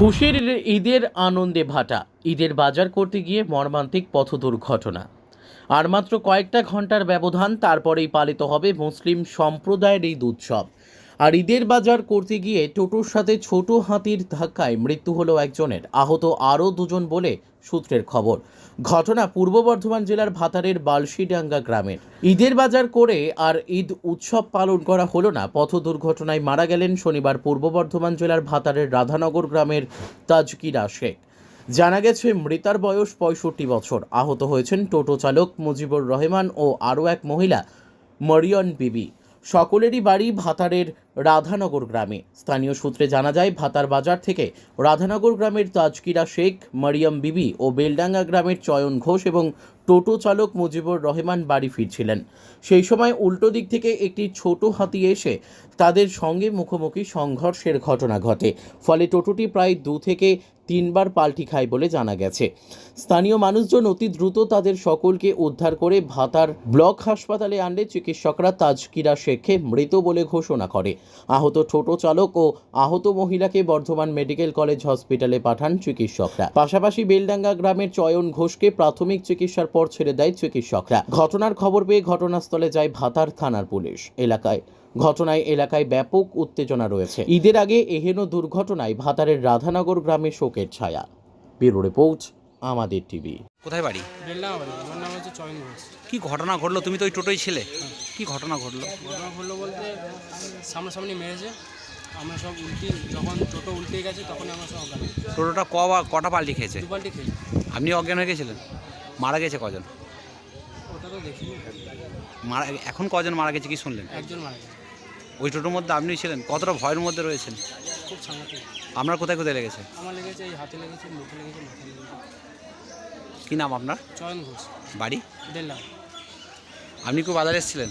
খুশির ঈদের আনন্দে ভাটা। ঈদের বাজার করতে গিয়ে মর্মান্তিক পথ দুর্ঘটনা। আর মাত্র কয়েকটা ঘণ্টার ব্যবধান, তারপরেই পালিত হবে মুসলিম সম্প্রদায়ের ঈদ উৎসব। আর ঈদের বাজার করতে গিয়ে টোটোর সাথে ছোট হাতির ধাক্কায় মৃত্যু হলো একজনের। আহত আরও দুজন বলে সূত্রের খবর। ঘটনা পূর্ব বর্ধমান জেলার ভাতারের বালশিডাঙ্গা গ্রামের। ঈদের বাজার করে আর ঈদ উৎসব পালন করা হলো না। পথ দুর্ঘটনায় মারা গেলেন শনিবার পূর্ব বর্ধমান জেলার ভাতারের রাধানগর গ্রামের তাজকিরা শেখ। জানা গেছে, মৃতার বয়স পঁয়ষট্টি বছর। আহত হয়েছেন টোটো চালক মুজিবুর রহমান ও আরও এক মহিলা, মরিয়ন বিবি। সকলেরই বাড়ি ভাতারের রাধানগর গ্রামে। স্থানীয় সূত্রে জানা যায়, ভাতার বাজার থেকে রাধানগর গ্রামের তাজকিরা শেখ, মরিয়ম বিবি ও বেলডাঙ্গা গ্রামের চয়ন ঘোষ এবং টোটো চালক মুজিবুর রহমান বাড়ি ফিরছিলেন। সেই সময় উল্টো দিক থেকে একটি ছোট হাতি এসে তাদের সঙ্গে মুখোমুখি সংঘর্ষের ঘটনা ঘটে। ফলে টোটোটি প্রায় দু থেকে তিনবার পাল্টি খায় বলে জানা গেছে। স্থানীয় মানুষজন অতি দ্রুত তাদের সকলকে উদ্ধার করে ভাতার ব্লক হাসপাতালে আনলে চিকিৎসকরা তাজকিরা শেখকে মৃত বলে ঘোষণা করে। আহত টোটো চালক ও আহত মহিলাকে বর্ধমান মেডিকেল কলেজ হসপিটালে পাঠান চিকিৎসকরা। পাশাপাশি বেলডাঙ্গা গ্রামের চয়ন ঘোষকে প্রাথমিক চিকিৎসার পর ছেড়ে দেয় চিকিৎসকরা। ঘটনার খবর পেয়ে ঘটনাস্থলে যায় ভাতার থানার পুলিশ। এলাকায় ঘটনায় এলাকায় ব্যাপক উত্তেজনা রয়েছে। ঈদের আগে এহেন দুর্ঘটনায় ভাতারের রাধানগর গ্রামে শোকের ছায়া। ব্যুরো রিপোর্ট আমাদের টিভি। কোথায় বাড়ি? আমার নাম হচ্ছে চয়ন ঘোষ কি ঘটনা ঘটলো? তুমি তো ওই টোটোই ছিলে। কি ঘটনা ঘটলো? ঘটনা ঘটলো বলতে সামনাসামনি মেরেছে। আমরা সব উল্টি যখন টোটো উল্টে গেছে তখন আমরা সব অজ্ঞান টোটোটা ক বা কটা পাল্টি খেয়েছে? দু বালতি খেয়ে আপনি অজ্ঞান হয়ে গেছিলেন? মারা গেছে কজন? ওটা তো দেখিনি। মারা এখন কজন মারা গেছে কি শুনলেন? একজন মারা গেছে। ওই টোটোর মধ্যে আপনি ছিলেন? কতটা ভয়ের মধ্যে রয়েছেন? খুব সাংঘাতিক। আপনার কোথায় কোথায় লেগেছে? আমার লেগেছে এই হাতে লেগেছে মুখে লেগেছে মাথায় লেগেছে। কি নাম আপনার? চয়ন ঘোষ। বাড়ি? দেড়লাম আপনি কি বাজারে এসেছিলেন?